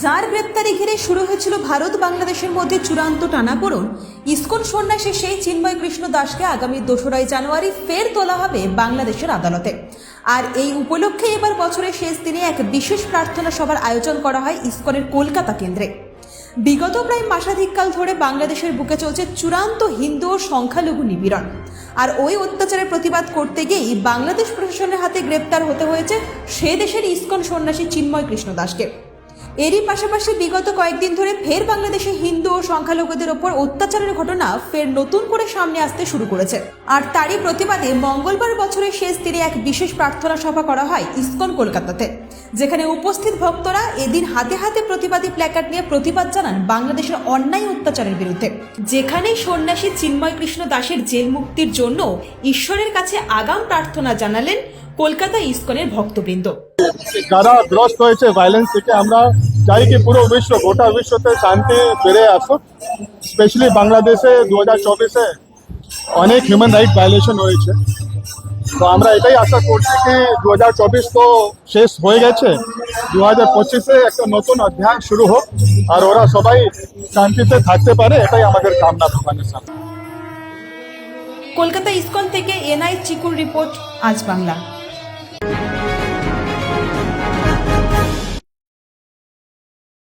যার গ্রেপ্তারি ঘিরে শুরু হয়েছিল ভারত বাংলাদেশের মধ্যে চূড়ান্ত টানাপোড়ন। ইস্কন সন্ন্যাসী সেই চিন্ময় কৃষ্ণ দাসকে আগামী দোসরাই জানুয়ারি ফের তোলা হবে বাংলাদেশের আদালতে। আর এই উপলক্ষে এবার বছরের শেষ দিনে এক বিশেষ প্রার্থনা সভার আয়োজন করা হয় ইস্কনের কলকাতা কেন্দ্রে। বিগত প্রায় মাসাধিককাল ধরে বাংলাদেশের বুকে চলছে চূড়ান্ত হিন্দু ও সংখ্যালঘু নিপীড়ন। আর ওই অত্যাচারের প্রতিবাদ করতে গিয়েই বাংলাদেশ প্রশাসনের হাতে গ্রেপ্তার হতে হয়েছে সে দেশের ইস্কন সন্ন্যাসী চিন্ময় কৃষ্ণ দাসকে। এরই পাশাপাশি বিগত কয়েকদিন ধরে ফের বাংলাদেশে হিন্দু ও সংখ্যালঘুদের ওপর অত্যাচারের ঘটনা ফের নতুন করে সামনে আসতে শুরু করেছে। আর তারই প্রতিবাদে মঙ্গলবার বছরের শেষ দিনে এক বিশেষ প্রার্থনা সভা করা হয় ইসকন, কলকাতাতে, যেখানে উপস্থিত ভক্তরা এদিন হাতে হাতে প্রতিবাদী প্ল্যাকার্ড নিয়ে প্রতিবাদ জানান বাংলাদেশের অন্যায় অত্যাচারের বিরুদ্ধে। যেখানে সন্ন্যাসী চিন্ময় কৃষ্ণ দাসের জেল মুক্তির জন্য ঈশ্বরের কাছে আগাম প্রার্থনা জানালেন কলকাতা ইসকনের ভক্তবৃন্দ। যারা গ্রস্ত হয়েছে ভায়োলেন্স থেকে আমরা চাই পুরো বিশ্ব, গোটা বিশ্বতে শান্তি ফিরে আসুক। স্পেশালি বাংলাদেশে দু হাজার চব্বিশে অনেক হিউম্যান রাইট ভায়োলেশন হয়েছে। তো আমরা এটাই আশা করছি কি দু হাজার চব্বিশ তো শেষ হয়ে গেছে। দু হাজার পঁচিশে একটা নতুন অধ্যায় শুরু হোক, আর ওরা সবাই শান্তিতে থাকতে পারে, এটাই আমাদের কামনা ভগবানের সামনে। কলকাতা ইসকন থেকে এনআই চিকুর রিপোর্ট, আজ বাংলা।